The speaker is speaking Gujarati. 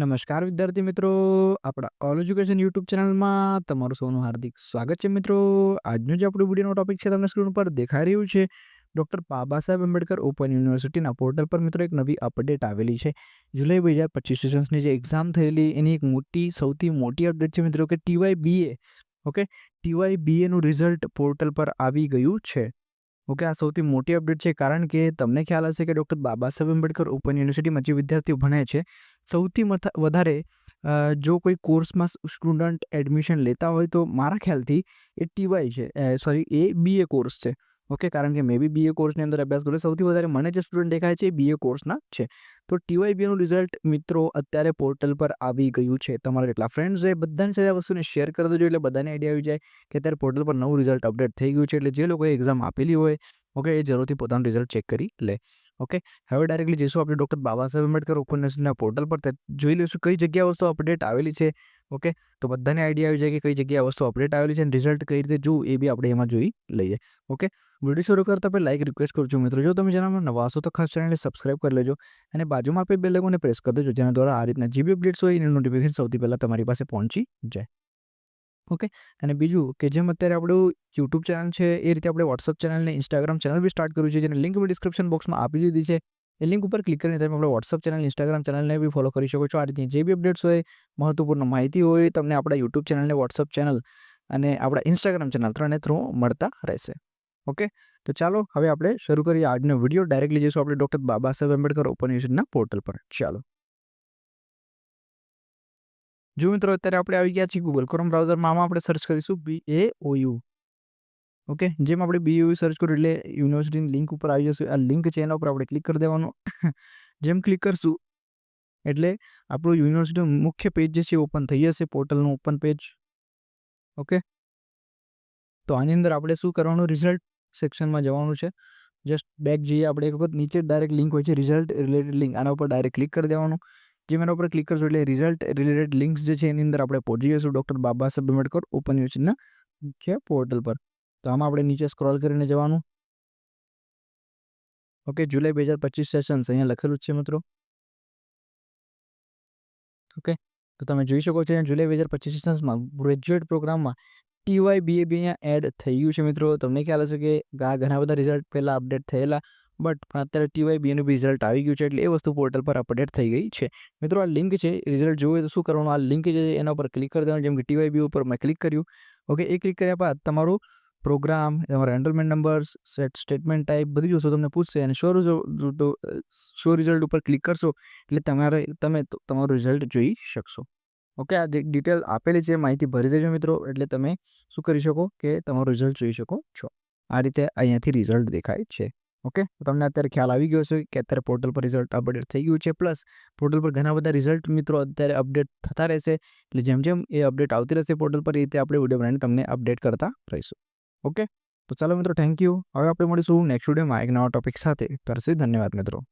નમસ્કાર વિદ્યાર્થી મિત્રો. આપણા ઓલ એજ્યુકેશન યુટ્યુબ ચેનલમાં તમારું સૌનું હાર્દિક સ્વાગત છે મિત્રો. આજનો જે આપણો વિડીયોનો ટોપિક છે તમને સ્ક્રીન પર દેખાઈ રહ્યું છે ડૉક્ટર બાબા સાહેબ આંબેડકર ઓપન યુનિવર્સિટીના પોર્ટલ પર મિત્રો એક નવી અપડેટ આવેલી છે. જુલાઈ બે હજાર પચીસ સેશન્સની જે એક્ઝામ થયેલી, એની એક મોટી, સૌથી મોટી અપડેટ છે મિત્રો કે ટીવાય બીએ ઓકે ટીવાય બીએનું રિઝલ્ટ પોર્ટલ પર આવી ગયું છે ઓકે આ સૌથી મોટી અપડેટ છે. કારણ કે તમને ખ્યાલ હશે કે ડૉક્ટર બાબા સાહેબ આંબેડકર ઓપન યુનિવર્સિટીમાં જે વિદ્યાર્થીઓ ભણે છે સૌથી વધારે જો કોઈ કોર્સમાં સ્ટુડન્ટ એડમિશન લેતા હોય તો મારા ખ્યાલથી એ ટીવાય છે સોરી, એ બીએ કોર્સ છે. ઓકે, કારણ કે મેં બી બીએ કોર્સની અંદર અભ્યાસ કર્યો. સૌથી વધારે મને જે સ્ટુડન્ટ દેખાય છે એ બીએ કોર્સના છે. તો ટીવાય બીએનું રિઝલ્ટ મિત્રો અત્યારે પોર્ટલ પર આવી ગયું છે. તમારા જેટલા ફ્રેન્ડ્સ છે બધાની સાથે વસ્તુને શેર કરી દેજો એટલે બધાને આઈડિયા આવી જાય કે અત્યારે પોર્ટલ પર નવું રિઝલ્ટ અપડેટ થઈ ગયું છે એટલે જે લોકોએ એક્ઝામ આપેલી હોય, ઓકે, એ જરૂરથી પોતાનું રિઝલ્ટ ચેક કરી લે. ઓકે? હવે ડાયરેક્ટલી જઈશું આપણે ડૉક્ટર બાબા સાહેબ આંબેડકર ઓપન યુનિવર્સિટીના પોર્ટલ પર. જોઈ લઈશું કઈ જગ્યા વસ્તુ અપડેટ આવેલી છે, ઓકે? તો બધાને આઈડિયા આવી જાય કે કઈ જગ્યાએ વસ્તુ અપડેટ આવેલી છે અને રિઝલ્ટ કઈ રીતે જોવું એ બી આપણે એમાં જોઈ લઈએ, ઓકે? વીડિયો શરૂ કરતા પહેલાં લાઇક રિક્વેસ્ટ કરું છું મિત્રો, જો તમે ચેનલમાં નવા હશો તો ખાસ ચેનલને સબસ્ક્રાઇબ કરી લેજો અને બાજુમાં આપણે બે લોકોને પ્રેસ કરી દેજો, જેના દ્વારા આ રીતના જે બી અપડેટ્સ હોય એની નોટિફિકેશન સૌથી પહેલાં તમારી પાસે પહોંચી જાય. ઓકે? અને બીજું કે જેમ અત્યારે આપણું યુટ્યુબ ચેનલ છે, એ રીતે આપણે વોટ્સઅપ ચેનલ ને ઇન્સ્ટાગ્રામ ચેનલ બી સ્ટાર્ટ કર્યું છે, જેની લિંક મેં ડિસ્ક્રિપ્શન બોક્સમાં આપી દીધી છે. એ લિંક ઉપર ક્લિક કરીને તમે આપણે વોટ્સઅપ ચેનલ ઇન્સ્ટાગ્રામ ચેનલને બી ફોલો કરી શકો છો. આ રીતે જે બી અપડેટ્સ હોય, મહત્વપૂર્ણ માહિતી હોય, તમને આપણા યુટ્યુબ ચેનલને વોટ્સઅપ ચેનલ અને આપણા ઇન્સ્ટાગ્રામ ચેનલ ત્રણે થ્રુ મળતા રહેશે. ઓકે? તો ચાલો, હવે આપણે શરૂ કરીએ આજનો વીડિયો. ડાયરેક્ટલી જઈશું આપણે ડૉક્ટર બાબા સાહેબ આંબેડકર ઓપન યુનિવર્સિટીના પોર્ટલ પર. ચાલો. જો મિત્રો અત્યારે આપણે આવી ગયા છીએ ગૂગલ ક્રોમ બ્રાઉઝરમાં આમાં આપણે સર્ચ કરીશું બી એ ઓયુ ઓકે જેમ આપણે બી યુ સર્ચ કર્યું એટલે યુનિવર્સિટીની લિંક ઉપર આવી જશે. આ લિંક છે ઉપર આપણે ક્લિક કરી દેવાનું. જેમ ક્લિક કરશું, એટલે આપણું યુનિવર્સિટીનું મુખ્ય પેજ જે છે ઓપન થઈ જશે પોર્ટલનું ઓપન પેજ ઓકે તો આની અંદર આપણે શું કરવાનું? રિઝલ્ટ સેક્શનમાં જવાનું છે. જસ્ટ બેક જઈએ આપણે એક વખત. નીચે ડાયરેક્ટ લિંક હોય છે રિઝલ્ટ રિલેટેડ લિંક આના ઉપર ડાયરેક્ટ ક્લિક કરી દેવાનું. જેમ એના ઉપર ક્લિક કરશો એટલે રિઝલ્ટ રિલેટેડ લિંક્સ જે છે એની અંદર આપણે પહોંચી જઈશું. ડૉક્ટર બાબા સાહેબ આંબેડકર ઓપન યુનિવર્સિટીના મુખ્ય પોર્ટલ પર. તો આમાં આપણે નીચે સ્ક્રોલ કરીને જવાનું. ઓકે જુલાઈ બે હજાર પચીસ સેશન્સ અહીંયા લખેલું જ છે મિત્રો. ઓકે તો તમે જોઈ શકો છો જુલાઈ બે હજાર પચીસ સેશન્સમાં ગ્રેજ્યુએટ પ્રોગ્રામમાં ટીવાય બીએ બી અહીંયા એડ થઈ ગયું છે મિત્રો. તમને ખ્યાલ હશે કે આ ઘણા બધા રિઝલ્ટ પહેલાં અપડેટ થયેલા. બટ અત્યારે ટીવાય બીનું રિઝલ્ટ આવી ગયું છે એટલે એ વસ્તુ પોર્ટલ પર અપડેટ થઈ ગઈ છે. મિત્રો, આ લિંક છે રિઝલ્ટ જોવું તો શું કરવાનું? આ લિંક છે, એના ઉપર ક્લિક કરી દેવાનું. જેમ કે ટીવાય બી ઉપર મેં ક્લિક કર્યું. ઓકે એ ક્લિક કર્યા બાદ તમારું પ્રોગ્રામ તમારા enrollment numbers set statement type બધી જોશો તમને પૂછશે અને શો શો રિઝલ્ટ ઉપર ક્લિક કરશો એટલે તમારે, તમે તમારું રિઝલ્ટ જોઈ શકશો. ઓકે આ ડિટેલ આપેલી છે, માહિતી ભરી દેજો મિત્રો, એટલે તમે શું કરી શકો કે તમારું રિઝલ્ટ જોઈ શકો છો. આ રીતે અહીંયાથી રિઝલ્ટ દેખાય છે. ઓકે? તમને અત્યારે ખ્યાલ આવી ગયો છે કે અત્યારે પોર્ટલ પર રિઝલ્ટ અપડેટ થઈ ગયું છે. પ્લસ પોર્ટલ પર ઘણા બધા રિઝલ્ટ મિત્રો અત્યારે અપડેટ થતા રહેશે. એટલે જેમ જેમ એ અપડેટ આવતી રહેશે પોર્ટલ પર, એ રીતે આપણે વીડિયો બનાવીને તમને અપડેટ કરતા રહીશું. ઓકે? તો ચાલો મિત્રો થેન્ક યુ હવે આપણે મળીશું નેક્સ્ટ વિડીયોમાં એક નવા ટોપિક સાથે. ત્યાર સુધી ધન્યવાદ મિત્રો.